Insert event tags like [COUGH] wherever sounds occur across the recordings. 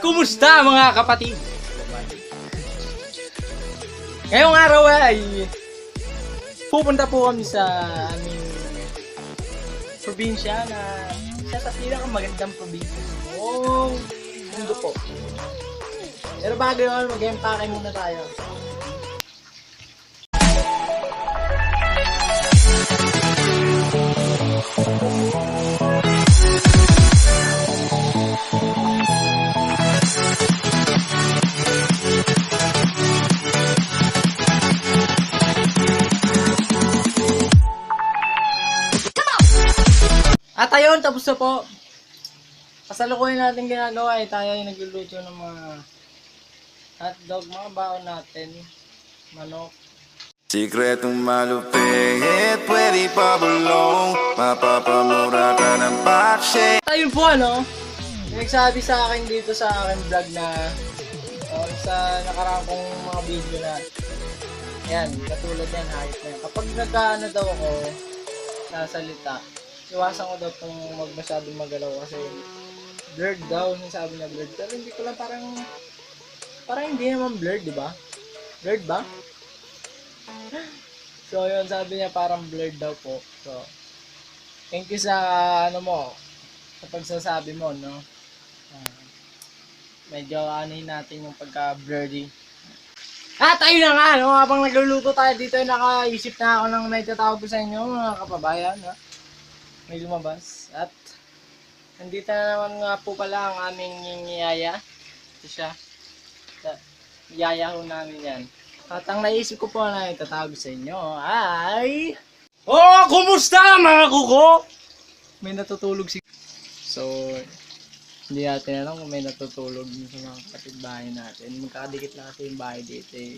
Kumusta mga kapatid? Ngayong araw ay pupunta po kami sa aming probinsya na isa sa pinakamagandang probinsya sa buong mundo po. Pero bago yun, mag-empake muna tayo. At ayun, tapos na po. Kasalukuyan natin ginagawa ay tayo ay nagluluto ng mga hotdog, mga baon natin. Manok. Sikretong malupit, pwede pa bulong Mapapamura ka ng bakshi At ayun po ano, nagsabi sa akin dito sa akin vlog na oh, sa nakaraan kong mga video na yan, katulad yan, hayop na yan. Kapag nagkaano daw ako, sasalita, iwasan ko daw kung mag magalaw kasi blurred daw, yung sabi na blurred. Pero hindi ko lang parang, parang hindi naman blurred, di ba? Blurred ba? [GASPS] So, yun, sabi niya parang blurred daw po. So, thank you sa, ano mo, sa pagsasabi mo, no? Ah, medyo anuhin natin yung pagka-blurry. At ayun na nga, no? Habang nagluluto tayo dito, nakaisip na ako ng may tatawag ko sa inyo, mga kapabayan, ha? May lumabas. At, nandito na naman nga po pala ang aming yaya. Ito siya. Yaya ho namin yan. At ang naisip ko po na itatawag sa inyo ay... Oh, kumusta mga kuko? May natutulog si... So, hindi natin alam kung may natutulog sa mga kapitbahay natin. Magkakadikit na kasi yung bahay dito eh.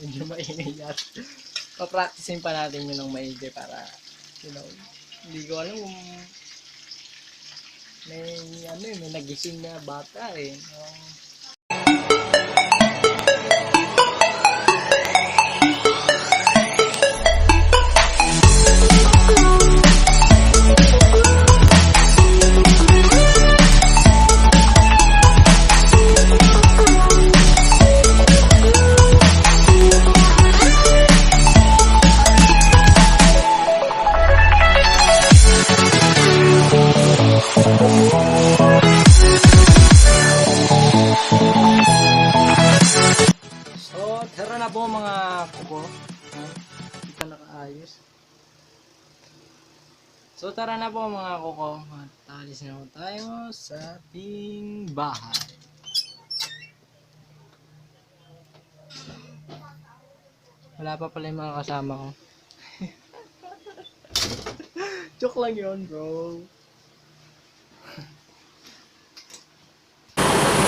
Medyo maingay [LAUGHS] at papracticein pa natin yun ng maigi para, you know, hindi ko alam kung may, ano eh, may nagising na bata eh. Um, So, tara na po mga kuko. At na po tayo sa ating bahay. Wala pa pala yung mga kasama ko. [LAUGHS] Joke lang yun, bro.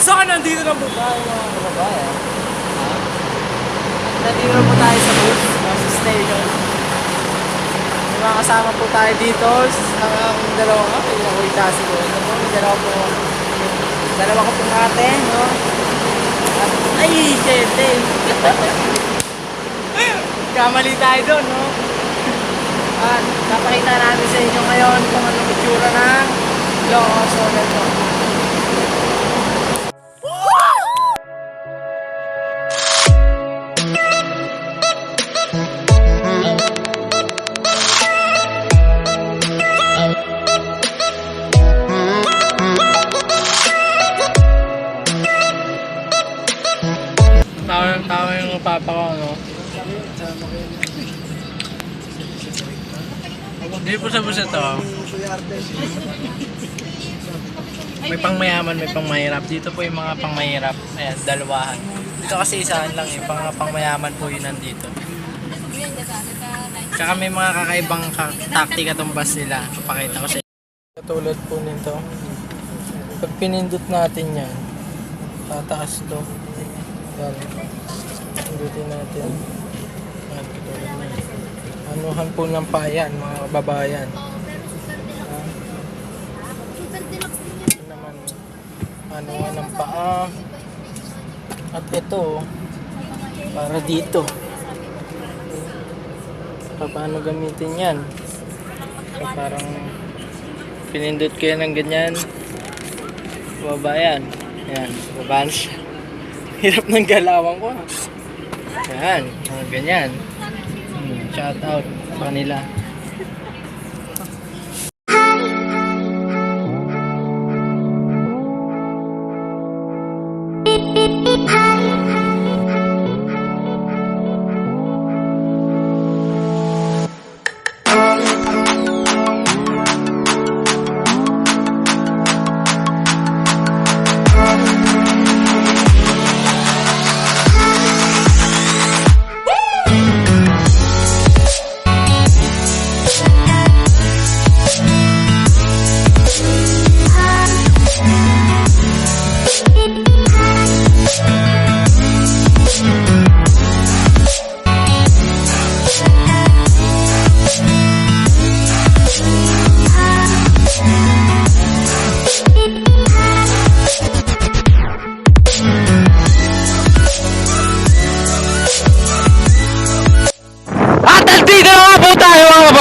So, nandito na po tayo mga kababayan. Nandito na po tayo sa bus, sa station. May mga kasama po tayo dito. Ang dalawa nga, may ako itasi ko. Ano po, may dalawa po. Dalawa ko pong ate, no? At, ay, syete. Kamali tayo doon, no? At napakita namin sa inyo ngayon kung anong itsura ng Long Solar po. Hindi po sa busa to. May pang mayaman, may pang mahirap. Dito po yung mga pang mahirap. Ayan, dalawahan. Dito kasi isahan lang eh. Pang, pang mayaman po yun nandito. Tsaka may mga kakaibang ka- taktika tong bus nila. Papakita ko sa. Katulad po nito. Pag pinindot natin yan, tataas to. Yan. Pindutin natin. Yan, katulad. Anuhan po ng payan, mga kababayan. Ha? Ito naman, anuhan ng paa. At ito, para dito. Pa- Paano gamitin yan? So, parang pinindot ko yan ng ganyan. Kababayan. Ayan, babans. [LAUGHS] Hirap ng galawan ko. ah. Mga ganyan. Shout out sa kanila.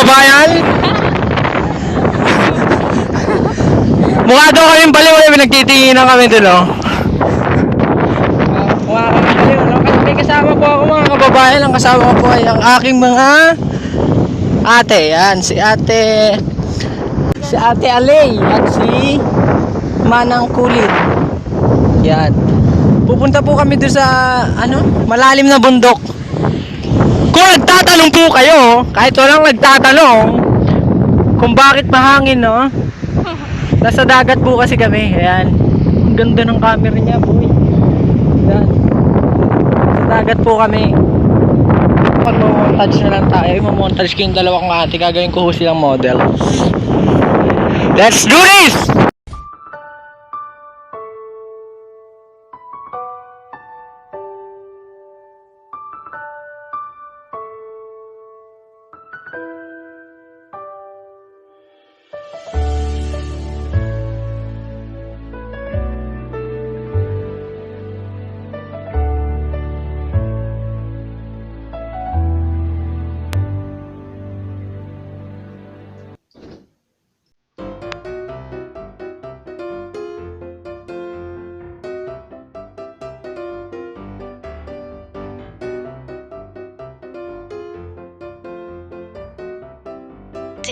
Kababayan. Mukha daw kaming baliw eh, pinagtitinginan kami dun oh. Mukha kami baliw, no? Kasi may kasama po ako mga kababayan. Ang kasama ko po ay ang aking mga ate. Yan, si ate... Si ate Alay at si Manang Kulit. Yan. Pupunta po kami doon sa, ano, malalim na bundok. Nagtatanong po kayo, kahit walang nagtatanong, kung bakit mahangin, no? Nasa dagat po kasi kami. Ayan. Ang ganda ng camera niya, boy. Ayan. Nasa dagat po kami. Mag-montage na lang tayo. Mamontage ko yung dalawang ate. Gagawin ko ho silang model. Let's do this!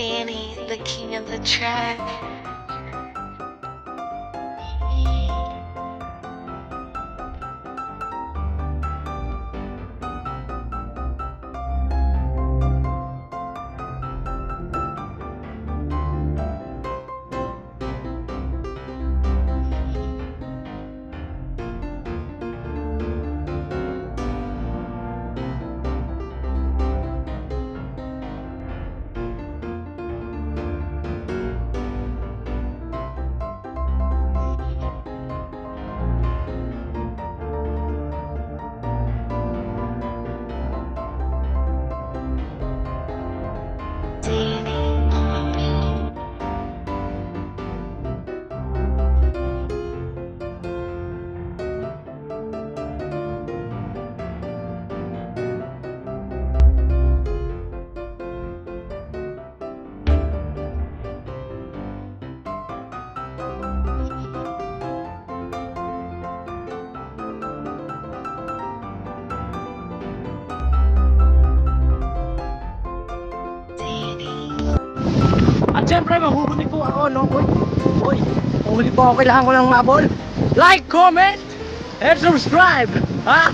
Danny, the king of the track. At syempre, mahuhuli po ako, no? Uy, uy, mahuhuli po ako. Kailangan ko lang mabol. Like, comment, and subscribe. Ha?